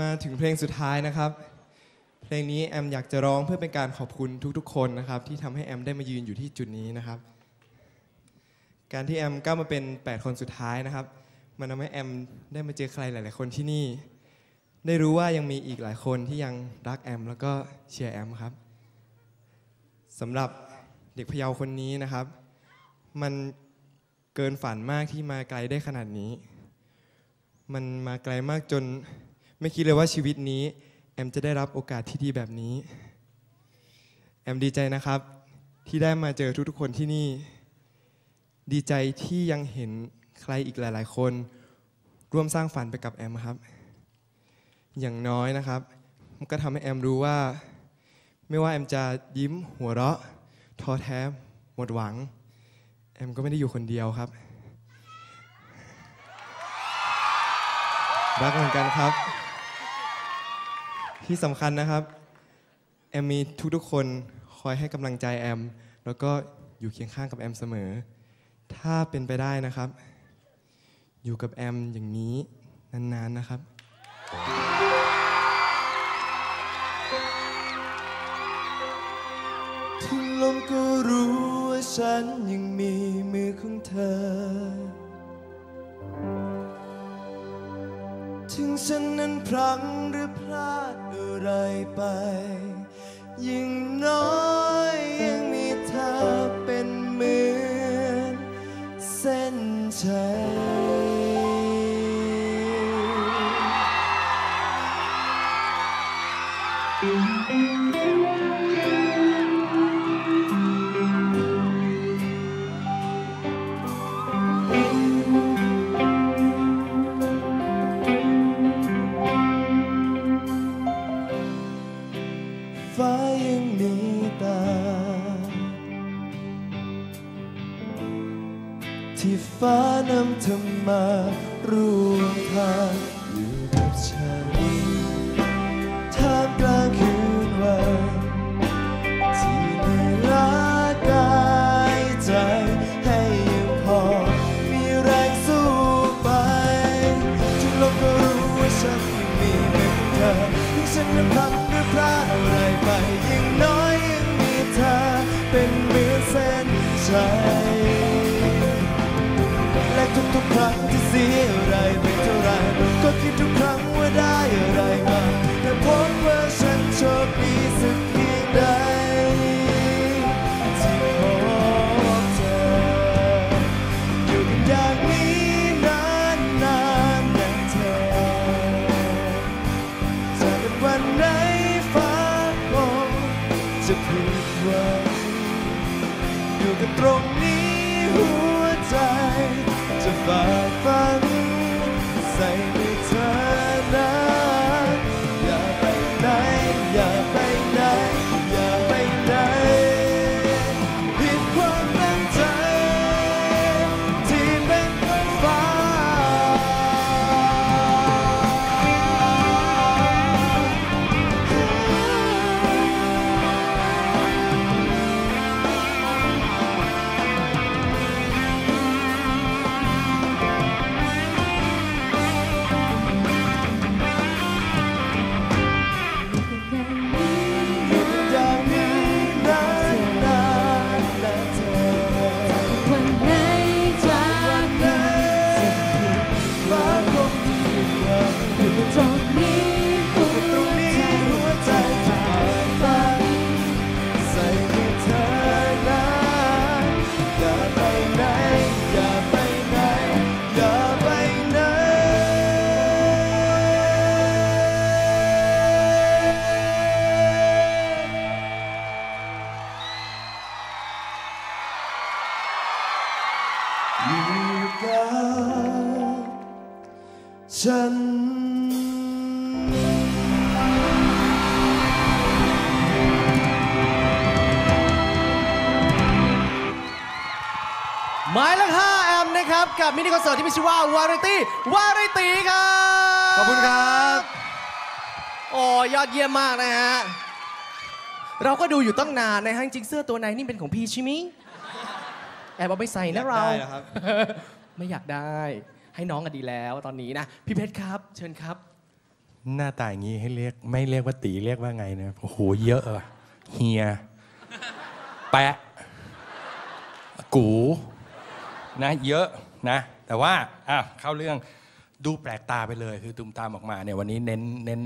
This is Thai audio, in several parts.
มาถึงเพลงสุดท้ายนะครับ เพลงนี้แอมอยากจะร้องเพื่อเป็นการขอบคุณทุกๆ คนนะครับ ที่ทำให้แอมได้มายืนอยู่ที่จุดนี้นะครับ การที่แอมก้าวมาเป็น 8 คนสุดท้ายนะครับ มันทำให้แอมได้มาเจอใครหลาย ๆ คนที่นี่ ได้รู้ว่ายังมีอีกหลายคนที่ยังรักแอม แล้วก็เชียร์แอมครับสำหรับเด็กพยาคนนี้นะครับ มันเกินฝันมากที่มาไกลได้ขนาดนี้ มันมาไกลมากจน ไม่คิดเลยว่าชีวิตนี้ แอมจะได้รับโอกาสที่ดีแบบนี้ แอมดีใจนะครับ ที่ได้มาเจอทุกๆคนที่นี่ ดีใจที่ยังเห็นใครอีกหลาย ๆ คน ร่วมสร้างฝันไปกับแอมครับ อย่างน้อยนะครับมันก็ทำให้แอมรู้ว่า ไม่ว่าแอมจะยิ้มหัวเราะท้อแท้หมดหวัง แอมก็ไม่ได้อยู่คนเดียวครับ รักเหมือนกันครับ ที่สำคัญนะครับแอมมีทุกๆคนคอยให้กำลังใจแอม แล้วก็อยู่เคียงข้างกับแอมเสมอ ถ้าเป็นไปได้นะครับ อยู่กับแอมอย่างนี้นานๆนะครับ ถึงลมก็รู้ว่าฉันยังมีมือของเธอ ถึงฉันนั้นพลั้ง อ ธรรมารูปทาง หมายเลข5แอมนะครับ กับมินิคอนเสิร์ตที่มีชื่อว่าวาไรตี้วาไรตีครับขอบคุณครับโอ้ยอดเยี่ยมมากนะฮะเราก็ดูอยู่ตั้งนานนะฮะจริงๆเสื้อตัวในนี่เป็นของพี่ใช่ไหมแอบเอาไปใส่นะเราอยากได้เหรอครับ ไม่อยากได้ให้น้องกันดีแล้วตอนนี้นะพี่เพชรครับ เชิญครับ หน้าตาอย่างนี้ให้เรียกไม่เรียกว่าตีเรียกว่าไงเนี่ยโอ้โหเยอะอะเฮีย แปะ กู นะเยอะนะแต่ว่าอะเข้าเรื่องดูแปลกตาไปเลยคือตุมตามออกมาเนี่ยวันนี้เน้นเน้น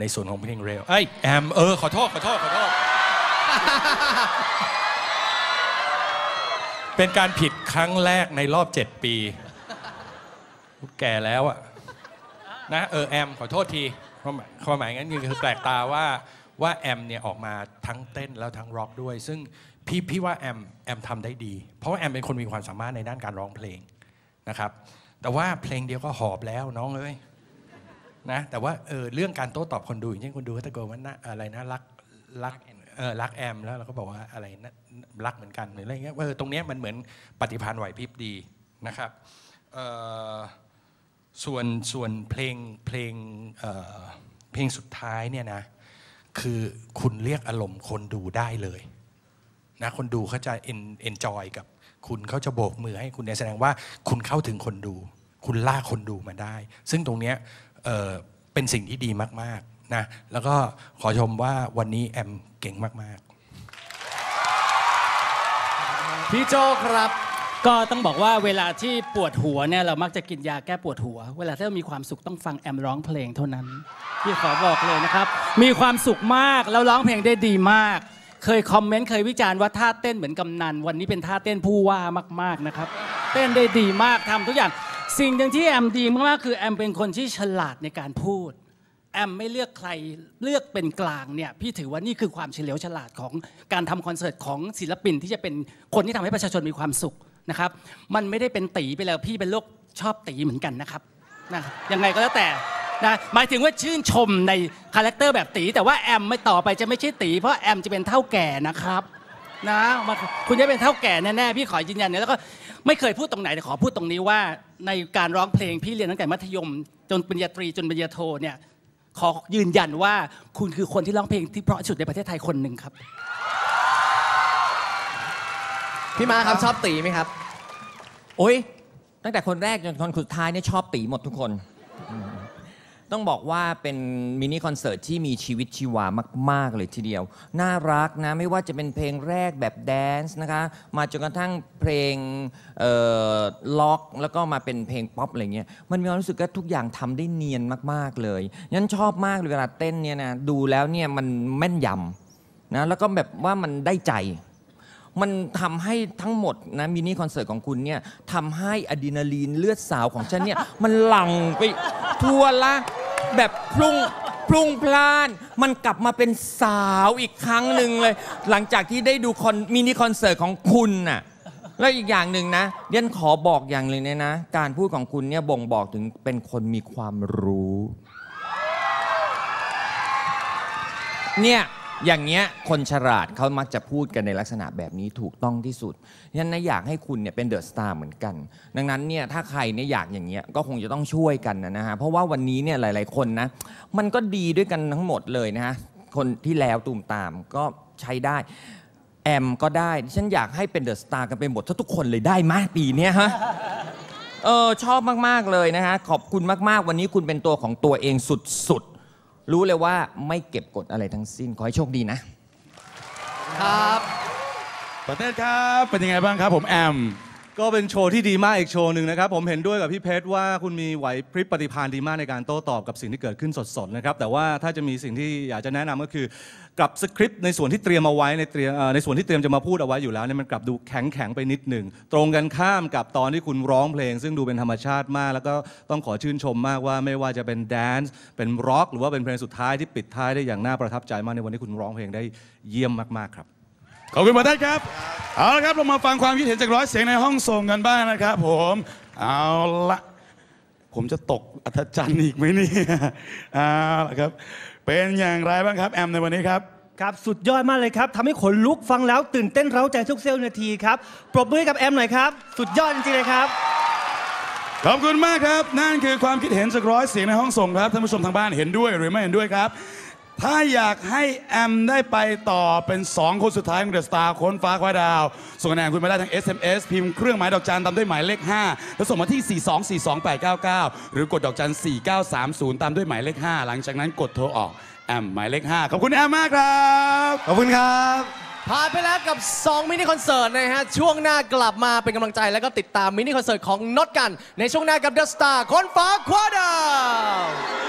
ในส่วนของเพลงเร็วเอ้ยแอมเออขอโทษขอโทษขอโทษเป็นการผิดครั้งแรกในรอบ 7 ปี แก่แล้วอะนะเออแอมขอโทษทีความหมายความหมายงั้นคือแปลกตาว่าว่าแอมเนี่ยออกมาทั้งเต้นแล้วทั้งร็อกด้วย ซึ่ง พี่พี่ว่าแอมแอมทำได้ดี เพราะว่าแอมเป็นคนมีความสามารถในด้านการร้องเพลงนะครับ แต่ว่าเพลงเดียวก็หอบแล้วน้องเลยนะแต่ว่าเออเรื่องการโต้ตอบคนดูอย่างเช่นคนดูเขาตะโกนว่าน่าอะไรนะรักรักเออรักแอมแล้วเราก็บอกว่าอะไรนะรักเหมือนกันหรืออะไรเงี้ยเออตรงเนี้ยมันเหมือนปฏิภาณไหวพริบดีนะครับเออส่วนส่วนเพลงเพลงเออเพลงสุดท้ายเนี่ยนะคือคุณเรียกอารมณ์คนดูได้เลย นะคนดูเขาจะเอนเอนจอยกับคุณเขาจะโบกมือให้คุณเนี่ยแสดงว่าคุณเข้าถึงคนดู คุณลากคนดูมาได้ ซึ่งตรงเนี้ยเเป็นสิ่งที่ดีมากๆนะแล้วก็ขอชมว่าวันนี้แอมเก่งมากๆ พี่โจครับก็ต้องบอกว่าเวลาที่ปวดหัวเนี่ยเรามักจะกินยาแก้ปวดหัว เวลาที่เรามีความสุขต้องฟังแอมร้องเพลงเท่านั้น พี่ขอบอกเลยนะครับ มีความสุขมากแล้วร้องเพลงได้ดีมาก เคยคอมเมนต์เคยวิจารณ์ว่าท่าเต้นเหมือนกำนัน วันนี้เป็นท่าเต้นผู้ว่ามากๆนะครับ เต้นได้ดีมากทำทุกอย่าง สิ่งหนึ่งที่แอมดีมากๆคือแอมเป็นคนที่ฉลาดในการพูด แอมไม่เลือกใครเลือกเป็นกลางเนี่ยพี่ถือว่านี่คือความเฉลียวฉลาดของการทำคอนเสิร์ตของศิลปินที่จะเป็นคนที่ทำให้ประชาชนมีความสุขนะครับ มันไม่ได้เป็นตีไปแล้วพี่เป็นโรคชอบตีเหมือนกันนะครับนะยังไงก็แล้วแต่ นะหมายถึงว่าชื่นชมในคาแรคเตอร์แบบตี แต่ว่าแอมไม่ต่อไปจะไม่ใช่ตีเพราะแอมจะเป็นเท่าแก่นะครับนะมันคุณจะเป็นเท่าแก่แน่ๆพี่ขอยืนยันเนี่ยแล้วก็ไม่เคยพูดตรงไหนแต่ขอพูดตรงนี้ว่า ในการร้องเพลงพี่เรียนตั้งแต่มัธยม จนปริญญาตรีจนปริญญาโทเนี่ยขอยืนยันว่าคุณคือคนที่ร้องเพลงที่เพราะที่สุดในประเทศไทยคนหนึ่งครับ พี่มาครับชอบตีไหมครับโอ้ยตั้งแต่คนแรกจนคนสุดท้ายเนี่ยชอบตีหมดทุกคนอืม ต้องบอกว่าเป็นมินิคอนเสิร์ตที่มีชีวิตชีวามาก ๆ เลยทีเดียว น่ารักนะ ไม่ว่าจะเป็นเพลงแรกแบบแดนซ์นะคะ มาจนกระทั่งเพลงล็อก แล้วก็มาเป็นเพลงป๊อปอะไรเงี้ยมันมีความรู้สึกว่าทุกอย่างทำได้เนียนมาก ๆ เลยยันชอบมากเลยเวลาเต้นเนี่ยนะดูแล้วเนี่ยมันแม่นยำนะแล้วก็แบบว่ามันได้ใจมันทำให้ทั้งหมดนะมินิคอนเสิร์ตของคุณเนี่ยทำให้อะดรีนาลีนเลือดสาวของฉันเนี่ย มันหลั่งไป ทั่วละแบบพรุ่งพรุ่งพล่าน มันกลับมาเป็นสาวอีกครั้งหนึ่งเลย หลังจากที่ได้ดูคอนมินิคอนเสิร์ตของคุณน่ะแล้วอีกอย่างหนึ่งนะเดียนขอบอกอย่างหนึ่งเลยนะ การพูดของคุณเนี่ยบ่งบอกถึงเป็นคนมีความรู้ เนี่ย อย่างเงี้ยคนฉลาดเขามักจะพูดกันในลักษณะแบบนี้ถูกต้องที่สุดฉะนั้นนะอยากให้คุณเนี่ยเป็นเดอะสตาร์เหมือนกัน ดังนั้นเนี่ยถ้าใครเนี่ยอยากอย่างเงี้ยก็คงจะต้องช่วยกันนะฮะเพราะว่าวันนี้เนี่ยหลาย ๆ คนนะมันก็ดีด้วยกันทั้งหมดเลยนะฮะคนที่แล้วตูมตามก็ใช้ได้แอมก็ได้ ฉันอยากให้เป็นเดอะสตาร์กันไปหมดทุกคนเลยได้ไหมปีนี้ฮะเออชอบมาก ๆ เลยนะฮะขอบคุณมาก ๆ วันนี้คุณเป็นตัวของตัวเองสุด ๆ รู้เลยว่าไม่เก็บกดอะไรทั้งสิ้น ขอให้โชคดีนะ ครับ ประเทศครับ เป็นยังไงบ้างครับผมแอม ก็เป็นโชว์ที่ดีมากอีกโชว์หนึ่งนะครับ ผมเห็นด้วยกับพี่เพชรว่าคุณมีไหวพริบปฏิภาณดีมากในการโต้ตอบกับสิ่งที่เกิดขึ้นสดๆนะครับ แต่ว่าถ้าจะมีสิ่งที่อยากจะแนะนำก็คือกลับสคริปต์ในส่วนที่เตรียมเอาไว้ในเตรียมในส่วนที่เตรียมจะมาพูดเอาไว้อยู่แล้วเนี่ยมันกลับดูแข็งแข็งๆไปนิดหนึ่งตรงกันข้ามกับตอนที่คุณร้องเพลง ซึ่งดูเป็นธรรมชาติมาก แล้วก็ต้องขอชื่นชมมากว่าไม่ว่าจะเป็นแดนซ์เป็นร็อกหรือว่าเป็นเพลงสุดท้ายที่ปิดท้ายได้อย่างน่าประทับใจมากในวันที่คุณร้องเพลงได้เยี่ยมมากๆครับ ขอบคุณประเทศครับ เอาละครับเรามาฟังความคิดเห็นจากร้อยเสียงในห้องส่งกันบ้างนะครับผม เอาละผมจะตกอัธจันทร์อีกไหมเนี่ยเอาละครับ เป็นอย่างไรบ้างครับ แอมในวันนี้ครับ ครับสุดยอดมากเลยครับทำให้ขนลุกฟังแล้วตื่นเต้นเร้าใจทุกเซลล์นาทีครับ ปรบมือให้กับแอมหน่อยครับ สุดยอดจริงๆเลยครับ ขอบคุณมากครับ นั่นคือความคิดเห็นจากร้อยเสียงในห้องส่งครับท่านผู้ชมทางบ้านเห็นด้วยหรือไม่เห็นด้วยครับ ถ้าอยากให้แอมได้ไปต่อเป็น 2 คนสุดท้ายของเดอะสตาร์ค้นฟ้าคว้าดาว ส่งคะแนนคุณมาได้ทาง SMS พิมพ์เครื่องหมายดอกจันตามด้วยหมายเลข 5 แล้วส่งมาที่ 4242899 หรือกดดอกจัน 4930 ตามด้วยหมายเลข 5 หลังจากนั้นกดโทรออกแอมหมายเลข 5 ขอบคุณแอมมากครับ ขอบคุณครับผ่านไปแล้วกับ 2 มินิคอนเสิร์ตนะฮะ ช่วงหน้ากลับมาเป็นกำลังใจแล้วก็ติดตามมินิคอนเสิร์ตของน็อตกัน ในช่วงหน้ากับ The Star คนฟ้าคว้าดาว